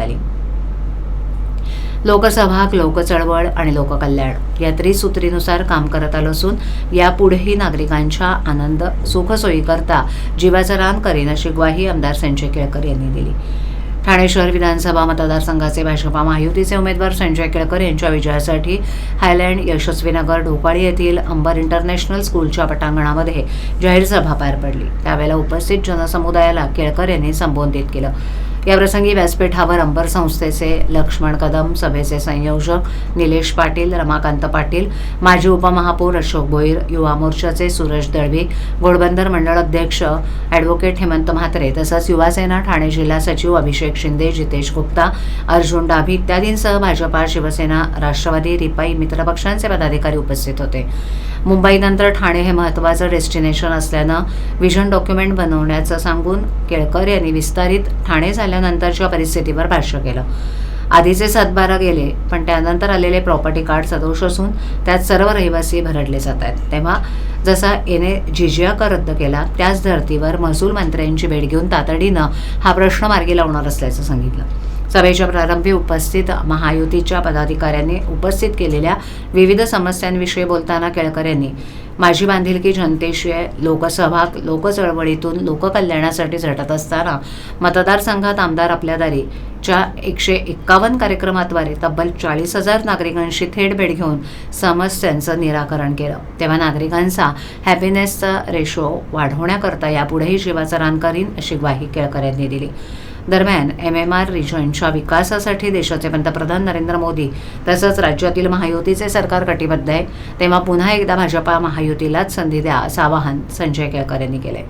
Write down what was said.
आली लोकसहभाग लोकचळवळ आणि लोककल्याण या त्रिसूत्रीनुसार काम करत आलो असून यापुढेही नागरिकांच्या आनंद सुखसोयीकरता जीवाचं रान करेन अशी ग्वाही आमदार संजय केळकर यांनी दिली. ठाणे शहर विधानसभा मतदारसंघाचे भाजपा महायुतीचे उमेदवार संजय केळकर यांच्या विजयासाठी हायलँड यशस्वीनगर ढोकाळी येथील अंबर इंटरनॅशनल स्कूलच्या पटांगणामध्ये जाहीर सभा पार पडली. त्यावेळेला उपस्थित जनसमुदायाला केळकर यांनी संबोधित केलं. याप्रसंगी व्यासपीठावर अंबर संस्थेचे लक्ष्मण कदम सभेचे संयोजक निलेश पाटील रमाकांत पाटील माजी उपमहापौर अशोक भोईर युवा मोर्चाचे सुरेश दळवी घोडबंदर मंडळ अध्यक्ष ॲडव्होकेट हेमंत म्हात्रे तसंच युवासेना ठाणे जिल्हा सचिव अभिषेक शिंदे जितेश गुप्ता अर्जुन डाभी इत्यादींसह भाजपा शिवसेना राष्ट्रवादी रिपाई मित्रपक्षांचे पदाधिकारी उपस्थित होते. मुंबईनंतर ठाणे हे महत्त्वाचं डेस्टिनेशन असल्यानं व्हिजन डॉक्युमेंट बनवण्याचं सांगून केळकर यांनी विस्तारित ठाणे झाले आल्यानंतरच्या परिस्थितीवर भाष्य केलं. आधीचे सातबारा गेले पण त्यानंतर आलेले प्रॉपर्टी कार्ड सदोष असून त्यात सर्व रहिवासी भरडले जात आहेत. तेव्हा जसा एने जिजिया कर रद्द केला त्याच धर्तीवर महसूल मंत्र्यांची भेट घेऊन तातडीनं हा प्रश्न मार्गी लावणार असल्याचं सांगितलं. सभेच्या प्रारंभी उपस्थित महायुतीच्या पदाधिकाऱ्यांनी उपस्थित केलेल्या विविध समस्यांविषयी बोलताना केळकर यांनी माझी बांधिलकी जनतेशी आहे. लोकसहभाग लोकचळवळीतून लोककल्याणासाठी झटत असताना मतदारसंघात आमदार आपल्या दारी. च्या एकशे एक्कावन्न कार्यक्रमाद्वारे तब्बल चाळीस हजार नागरिकांशी थेट भेट घेऊन समस्यांचं निराकरण केलं. तेव्हा नागरिकांचा हॅपीनेसचा रेशो वाढवण्याकरता यापुढेही जीवाचं रान करीन अशी ग्वाही केळकर यांनी दिली. दरम्यान एम एम आर रिजनच्या विकासासाठी देशाचे पंतप्रधान नरेंद्र मोदी तसंच राज्यातील महायुतीचे सरकार कटिबद्ध आहे. तेव्हा पुन्हा एकदा भाजपा महा महायुतीलाच संधी द्या असं आवाहन संजय केळकर यांनी केलंय.